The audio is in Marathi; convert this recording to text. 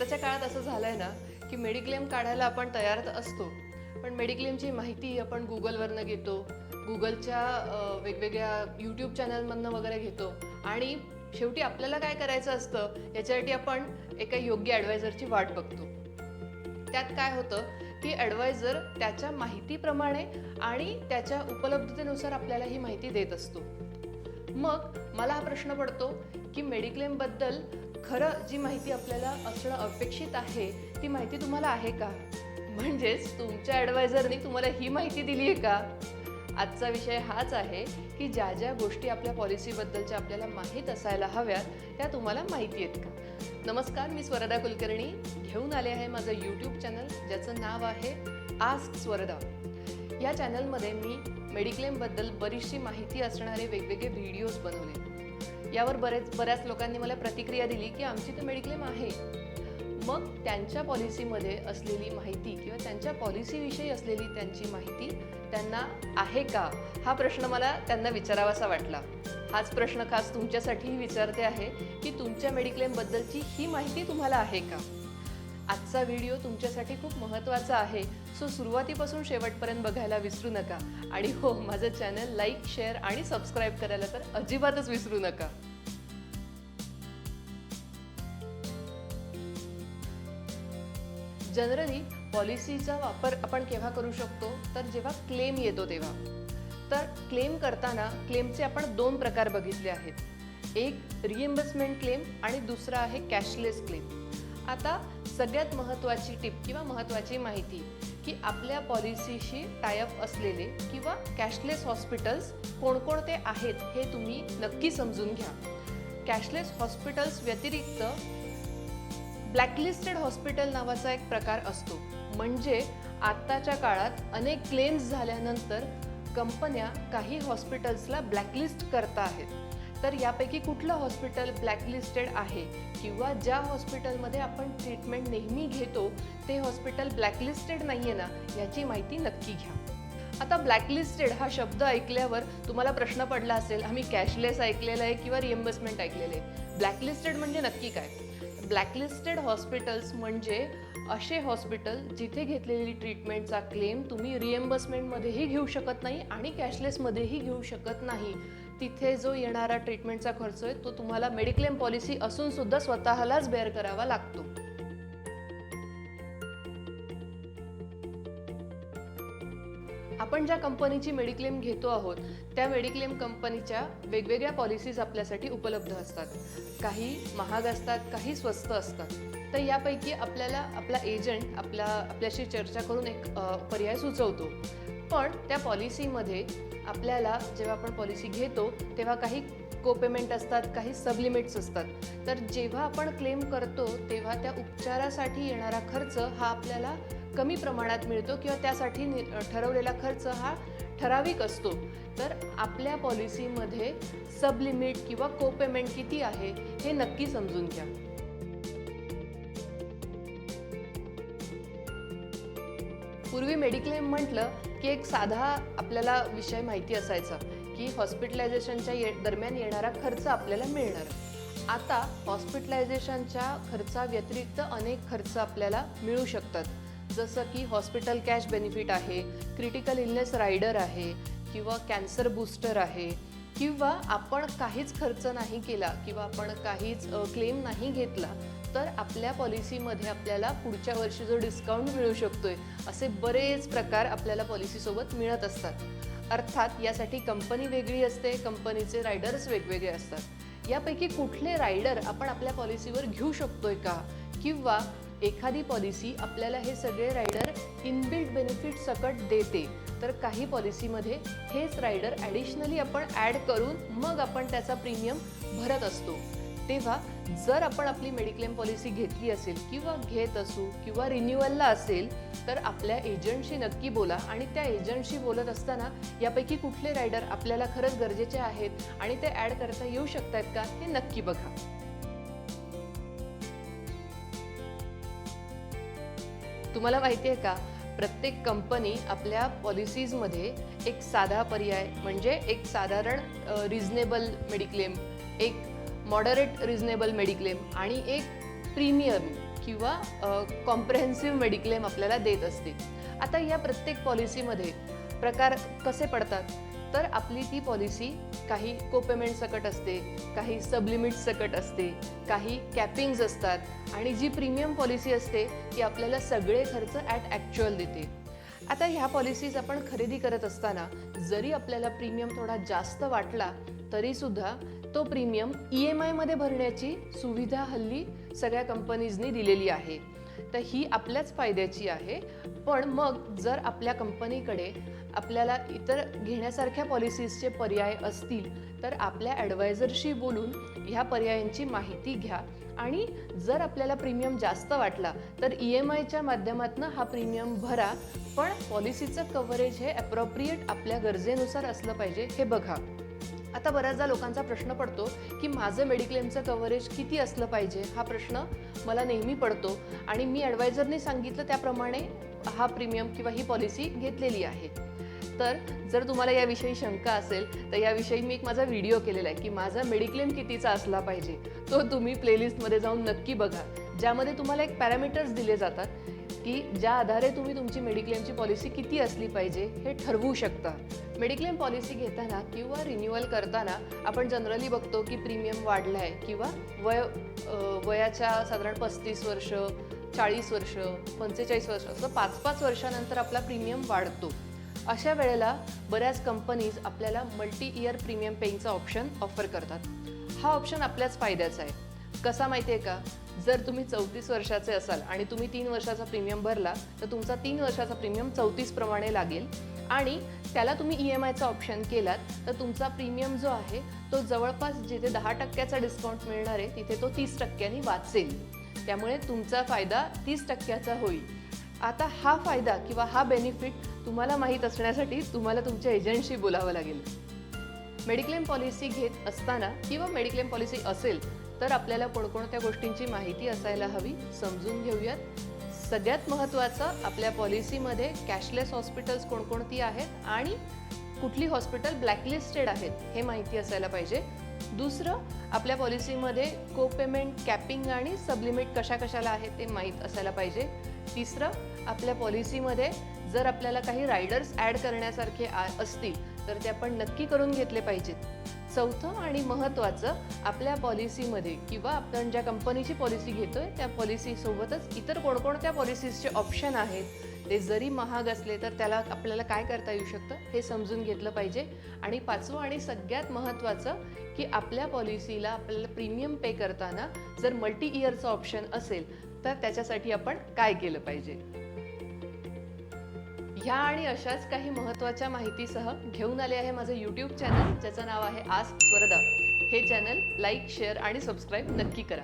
आत्ताच्या काळात असं झालंय ना की मेडिक्लेम काढायला आपण तयार तर असतो. पण मेडिक्लेमची माहिती आपण गुगलवरनं घेतो गुगलच्या वेगवेगळ्या यूट्यूब चॅनलमधनं वगैरे घेतो. आणि शेवटी आपल्याला काय करायचं असतं याच्यासाठी आपण एका योग्य ॲडवायझरची वाट बघतो. त्यात काय होतं की ॲडवायझर त्याच्या माहितीप्रमाणे आणि त्याच्या उपलब्धतेनुसार आपल्याला ही माहिती देत असतो. मग मला हा प्रश्न पडतो की मेडिक्लेमबद्दल खरं जी माहिती आपल्याला असणं अपेक्षित आहे ती माहिती तुम्हाला आहे का? म्हणजेच तुमच्या ॲडवायझरनी तुम्हाला ही माहिती दिली आहे का? आजचा विषय हाच आहे की ज्या ज्या गोष्टी आपल्या पॉलिसीबद्दलच्या आपल्याला माहीत असायला हव्यात त्या तुम्हाला माहिती आहेत का? नमस्कार मी स्वरदा कुलकर्णी. घेऊन आले आहे माझं यूट्यूब चॅनल ज्याचं नाव आहे आस्क स्वरदा. या चॅनलमध्ये मी मेडिक्लेमबद्दल बरीचशी माहिती असणारे वेगवेगळे व्हिडिओज बनवले. यावर बरेच बऱ्याच लोकांनी मला प्रतिक्रिया दिली की आमची तर मेडिक्लेम आहे. मग त्यांच्या पॉलिसीमध्ये असलेली माहिती किंवा त्यांच्या पॉलिसीविषयी असलेली त्यांची माहिती त्यांना आहे का? हा प्रश्न मला त्यांना विचारावासा वाटला. हाच प्रश्न खास तुमच्यासाठीही विचारते आहे की तुमच्या मेडिक्लेमबद्दलची ही माहिती तुम्हाला आहे का? आजचा व्हिडिओ तुमच्यासाठी खूप महत्त्वाचा आहे. सो सुरुवातीपासून शेवटपर्यंत बघायला विसरू नका. आणि हो माझं चॅनल लाईक शेअर आणि सबस्क्राईब करायला तर अजिबातच विसरू नका. जनरली पॉलिसीचा वापर आपण केव्हा करू शकतो? तर जेव्हा क्लेम येतो तेव्हा. तर क्लेम करताना क्लेमचे आपण दोन प्रकार बघितले आहेत. एक रिएम्बर्समेंट क्लेम आणि दुसरा आहे कॅशलेस क्लेम आता सगळ्यात महत्त्वाची टिप किंवा महत्त्वाची माहिती की आपल्या पॉलिसीशी टायअप असलेले किंवा कॅशलेस हॉस्पिटल्स कोणकोणते आहेत हे तुम्ही नक्की समजून घ्या. कॅशलेस हॉस्पिटल्स व्यतिरिक्त ब्लॅकलिस्टेड हॉस्पिटल नावाचा एक प्रकार असतो. म्हणजे आत्ताच्या काळात अनेक क्लेम्स झाल्यानंतर कंपन्या काही हॉस्पिटल्सला ब्लॅकलिस्ट करता आहेत. तर यापैकी कुठलं हॉस्पिटल ब्लॅकलिस्टेड आहे? किंवा ज्या हॉस्पिटलमध्ये आपण ट्रीटमेंट नेहमी घेतो ते हॉस्पिटल ब्लॅकलिस्टेड नाही आहे ना? याची माहिती नक्की घ्या. आता ब्लॅकलिस्टेड हा शब्द ऐकल्यावर तुम्हाला प्रश्न पडला असेल आम्ही कॅशलेस ऐकलेलं आहे किंवा रिएम्बर्समेंट ऐकलेलं आहे? ब्लॅकलिस्टेड म्हणजे नक्की काय? ब्लॅकलिस्टेड हॉस्पिटल्स म्हणजे असे हॉस्पिटल जिथे घेतलेली ट्रीटमेंटचा क्लेम तुम्ही रिएम्बर्समेंटमध्येही घेऊ शकत नाही आणि कॅशलेसमध्येही घेऊ शकत नाही. तिथे जो येणारा ट्रीटमेंटचा खर्च आहे तो तुम्हाला मेडिक्लेम पॉलिसी असून सुद्धा स्वतःलाच बेअर करावा लागतो. आपण ज्या कंपनीची मेडिक्लेम घेतो आहोत त्या मेडिक्लेम कंपनीच्या वेगवेगळ्या पॉलिसीज आपल्यासाठी उपलब्ध असतात. काही महाग असतात काही स्वस्त असतात. तर यापैकी आपल्याला आपला एजंट आपला आपल्याशी चर्चा करून एक पर्याय सुचवतो. पण त्या पॉलिसीमध्ये आपल्याला जेव्हा आपण पॉलिसी घेतो तेव्हा काही को पेमेंट असतात काही सबलिमिट्स असतात. तर जेव्हा आपण क्लेम करतो तेव्हा त्या उपचारासाठी येणारा खर्च हा आपल्याला कमी प्रमाणात मिळतो किंवा त्यासाठी नि- ठरवलेला खर्च हा ठराविक असतो. तर आपल्या पॉलिसीमध्ये सबलिमिट किंवा को पेमेंट किती आहे हे नक्की समजून घ्या. पूर्वी मेडिक्लेम म्हटलं की एक साधा आपल्याला विषय माहिती असायचा की हॉस्पिटलायझेशनच्या ये दरम्यान येणारा खर्च आपल्याला मिळणार. आता हॉस्पिटलायझेशनच्या खर्चाव्यतिरिक्त अनेक खर्च आपल्याला मिळू शकतात. जसं की हॉस्पिटल कॅश बेनिफिट आहे क्रिटिकल इलनेस रायडर आहे किंवा कॅन्सर बूस्टर आहे किंवा आपण काहीच खर्च नाही केला किंवा आपण काहीच क्लेम नाही घेतला तर आपल्या पॉलिसीमध्ये आपल्याला पुढच्या वर्षी जो डिस्काउंट मिळू शकतोय असे बरेच प्रकार आपल्याला पॉलिसीसोबत मिळत असतात. अर्थात यासाठी कंपनी वेगळी असते कंपनीचे रायडर्स वेगवेगळे असतात. यापैकी कुठले रायडर आपण आपल्या पॉलिसीवर घेऊ शकतोय का? किंवा एखादी पॉलिसी आपल्याला हे सगळे रायडर इनबिल्ट बेनिफिट सकट देते तर काही पॉलिसीमध्ये हेच रायडर ॲडिशनली आपण ॲड करून मग आपण त्याचा प्रीमियम भरत असतो. तेव्हा जर आपण आपली मेडिक्लेम पॉलिसी घेतली असेल किंवा घेत असू किंवा रिन्युअलला असेल तर आपल्या एजंटशी नक्की बोला. आणि त्या एजंटशी बोलत असताना यापैकी कुठले रायडर आपल्याला खरंच गरजेचे आहेत आणि ते ॲड करता येऊ शकतात का हे नक्की बघा. तुम्हाला माहिती आहे का प्रत्येक कंपनी आपल्या पॉलिसीजमध्ये एक साधा पर्याय म्हणजे एक साधारण रिझनेबल मेडिक्लेम एक मॉडरेट रिझनेबल मेडिक्लेम आणि एक प्रीमियम किंवा कॉम्प्रेहेन्सिव्ह मेडिक्लेम आपल्याला देत असते. आता या प्रत्येक पॉलिसीमध्ये प्रकार कसे पडतात? तर आपली ती पॉलिसी काही कोपेमेंट सकट असते काही सबलिमिट सकट असते काही कॅपिंग्ज असतात आणि जी प्रीमियम पॉलिसी असते ती आपल्याला सगळे खर्च ॲट ॲक्च्युअल देते. आता ह्या पॉलिसीज आपण खरेदी करत असताना जरी आपल्याला प्रीमियम थोडा जास्त वाटला तरीसुद्धा तो प्रीमियम ई एम आयमध्ये भरण्याची सुविधा हल्ली सगळ्या कंपनीजनी दिलेली आहे. तर ही आपल्याच फायद्याची आहे. पण मग जर आपल्या कंपनीकडे आपल्याला इतर घेण्यासारख्या पॉलिसीजचे पर्याय असतील तर आपल्या ॲडवायझरशी बोलून ह्या पर्यायांची माहिती घ्या. आणि जर आपल्याला प्रीमियम जास्त वाटला तर ई एम आयच्या माध्यमातून हा प्रीमियम भरा. पण पॉलिसीचं कव्हरेज हे ॲप्रोप्रिएट आपल्या गरजेनुसार असलं पाहिजे हे बघा. आता बऱ्याचदा लोकांचा प्रश्न पडतो की माझं मेडिक्लेमचं कव्हरेज किती असलं पाहिजे? हा प्रश्न मला नेहमी पडतो. आणि मी ॲडवायझरने सांगितलं त्याप्रमाणे हा प्रीमियम किंवा ही पॉलिसी घेतलेली आहे. तर जर तुम्हाला याविषयी शंका असेल तर याविषयी मी एक माझा व्हिडिओ केलेला आहे की माझा मेडिक्लेम कितीचा असला पाहिजे? तो तुम्ही प्लेलिस्टमध्ये जाऊन नक्की बघा. ज्यामध्ये तुम्हाला एक पॅरामीटर्स दिले जातात. की ज्या आधारे तुम्ही तुमची मेडिक्लेमची पॉलिसी किती असली पाहिजे हे ठरवू शकता. मेडिक्लेम पॉलिसी घेताना किंवा रिन्युअल करताना आपण जनरली बघतो की प्रीमियम वाढला आहे किंवा वय वयाच्या साधारण पस्तीस वर्ष चाळीस वर्ष पंचेचाळीस वर्ष असं पाच पाच वर्षानंतर आपला प्रीमियम वाढतो. अशा वेळेला बऱ्याच कंपनीज आपल्याला मल्टी इयर प्रीमियम पेईंगचा ऑप्शन ऑफर करतात. हा ऑप्शन आपल्याच फायद्याचा आहे. कसा माहिती आहे का? जर तुम्ही चौतीस वर्षाचे असाल आणि तुम्ही तीन वर्षाचा प्रीमियम भरला तर तुमचा तीन वर्षाचा प्रीमियम चौतीसप्रमाणे लागेल. आणि त्याला तुम्ही ई एम आयचा ऑप्शन केलात तर तुमचा प्रीमियम जो आहे तो जवळपास जिथे दहा टक्क्याचा डिस्काउंट मिळणार आहे तिथे तो तीस टक्क्यांनी वाचेल. त्यामुळे तुमचा फायदा तीस टक्क्याचा होईल. आता हा फायदा किंवा हा बेनिफिट तुम्हाला माहीत असण्यासाठी तुम्हाला तुमच्या एजंटशी बोलावं लागेल. मेडिक्लेम पॉलिसी घेत असताना किंवा मेडिक्लेम पॉलिसी असेल तर आपल्याला कोणकोणत्या गोष्टींची माहिती असायला हवी समजून घेऊयात. सगळ्यात महत्त्वाचं आपल्या पॉलिसीमध्ये कॅशलेस हॉस्पिटल्स कोणकोणती आहेत आणि कुठली हॉस्पिटल ब्लॅकलिस्टेड आहेत हे माहिती असायला पाहिजे. दुसरं आपल्या पॉलिसीमध्ये को पेमेंट कॅपिंग आणि सबलिमिट कशा कशाला आहे ते माहीत असायला पाहिजे. तिसरं आपल्या पॉलिसीमध्ये जर आपल्याला काही रायडर्स ॲड करण्यासारखे आ असतील तर ते आपण नक्की करून घेतले पाहिजेत. चौथं आणि महत्त्वाचं आपल्या पॉलिसीमध्ये किंवा आपण ज्या कंपनीची पॉलिसी घेतोय त्या पॉलिसीसोबतच इतर कोणकोणत्या पॉलिसीजचे ऑप्शन आहेत ते जरी महाग असले तर त्याला आपल्याला काय करता येऊ शकतं हे समजून घेतलं पाहिजे. आणि पाचवं आणि सगळ्यात महत्त्वाचं की आपल्या पॉलिसीला आपल्याला प्रीमियम पे करताना जर मल्टी इयरचं ऑप्शन असेल तर त्याच्यासाठी आपण काय केलं पाहिजे? ह्या आणि अशाच काही महत्त्वाच्या माहितीसह घेऊन आले आहे माझं यूट्यूब चॅनल ज्याचं नाव आहे आस्क स्वरदा. हे चॅनल लाईक शेअर आणि सबस्क्राईब नक्की करा.